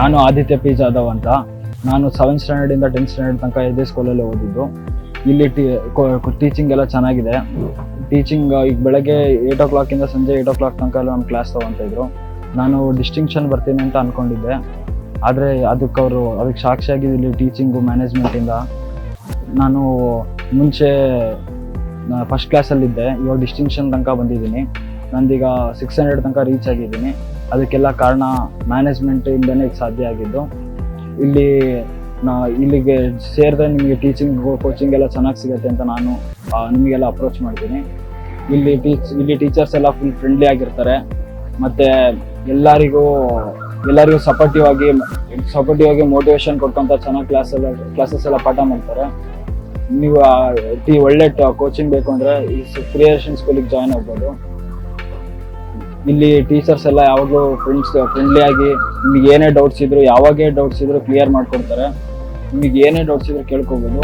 ನಾನು ಆದಿತ್ಯ ಪಿ ಜಾಧವ್ ಅಂತ. ನಾನು ಸೆವೆಂತ್ ಸ್ಟ್ಯಾಂಡರ್ಡಿಂದ ಟೆಂತ್ ಸ್ಟ್ಯಾಂಡರ್ಡ್ ತನಕ ಇದೇ ಸ್ಕೂಲಲ್ಲಿ ಓದಿದ್ದು. ಇಲ್ಲಿ ಟೀಚಿಂಗ್ ಎಲ್ಲ ಚೆನ್ನಾಗಿದೆ. ಟೀಚಿಂಗ್ ಈಗ ಬೆಳಗ್ಗೆ ಏಯ್ಟ್ ಓ ಕ್ಲಾಕಿಂದ ಸಂಜೆ ಏಯ್ಟ್ ಓ ಕ್ಲಾಕ್ ತನಕ ಎಲ್ಲ ನಮ್ಮ ಕ್ಲಾಸ್ ಇದ್ರು. ನಾನು ಡಿಸ್ಟಿಂಕ್ಷನ್ ಬರ್ತೀನಿ ಅಂತ ಅಂದ್ಕೊಂಡಿದ್ದೆ ಆದರೆ ಅದಕ್ಕೆ ಅವರು ಅದಕ್ಕೆ ಸಾಕ್ಷಿಯಾಗಿ ಇಲ್ಲಿ ಟೀಚಿಂಗು ಮ್ಯಾನೇಜ್ಮೆಂಟಿಂದ ನಾನು ಮುಂಚೆ ಫಸ್ಟ್ ಕ್ಲಾಸಲ್ಲಿದ್ದೆ ಇವಾಗ ಡಿಸ್ಟಿಂಕ್ಷನ್ ತನಕ ಬಂದಿದ್ದೀನಿ. ನಂದೀಗ ಸಿಕ್ಸ್ ಹಂಡ್ರೆಡ್ ತನಕ ರೀಚ್ ಆಗಿದ್ದೀನಿ. ಅದಕ್ಕೆಲ್ಲ ಕಾರಣ ಮ್ಯಾನೇಜ್ಮೆಂಟ್ ಇಂದನೇ ಸಾಧ್ಯ ಆಗಿದ್ದು. ಇಲ್ಲಿ ನಾ ಇಲ್ಲಿಗೆ ಸೇರಿದ್ರೆ ನಿಮಗೆ ಟೀಚಿಂಗ್ ಕೋಚಿಂಗ್ ಎಲ್ಲ ಚೆನ್ನಾಗಿ ಸಿಗುತ್ತೆ ಅಂತ ನಾನು ನಿಮಗೆಲ್ಲ ಅಪ್ರೋಚ್ ಮಾಡ್ತೀನಿ. ಇಲ್ಲಿ ಟೀಚ್ ಇಲ್ಲಿ ಟೀಚರ್ಸ್ ಎಲ್ಲ ಫುಲ್ ಫ್ರೆಂಡ್ಲಿ ಆಗಿರ್ತಾರೆ. ಮತ್ತು ಎಲ್ಲರಿಗೂ ಎಲ್ಲರಿಗೂ ಸಪೋರ್ಟಿವ್ ಆಗಿ ಸಪೋರ್ಟಿವ್ ಆಗಿ ಮೋಟಿವೇಶನ್ ಕೊಡ್ಕೊಂತ ಚೆನ್ನಾಗಿ ಕ್ಲಾಸ್ ಎಲ್ಲ ಕ್ಲಾಸಸ್ ಎಲ್ಲ ಪಾಠ ಮಾಡ್ತಾರೆ. ನೀವು ಟಿ ಒಳ್ಳೆ ಕೋಚಿಂಗ್ ಬೇಕು ಅಂದರೆ ಈ ಕ್ರಿಯೇಷನ್ ಸ್ಕೂಲಿಗೆ ಜಾಯ್ನ್ ಆಗ್ಬೋದು. ಇಲ್ಲಿ ಟೀಚರ್ಸ್ ಎಲ್ಲ ಯಾವಾಗಲೂ ಫ್ರೆಂಡ್ಸ್ ಫ್ರೆಂಡ್ಲಿ ಆಗಿ ನಿಮಗೆ ಏನೇ ಡೌಟ್ಸ್ ಇದ್ರು, ಯಾವಾಗೇ ಡೌಟ್ಸ್ ಇದ್ರು ಕ್ಲಿಯರ್ ಮಾಡ್ಕೊಡ್ತಾರೆ. ನಿಮಗೆ ಏನೇ ಡೌಟ್ಸ್ ಇದ್ರು ಕೇಳ್ಕೊಬೋದು.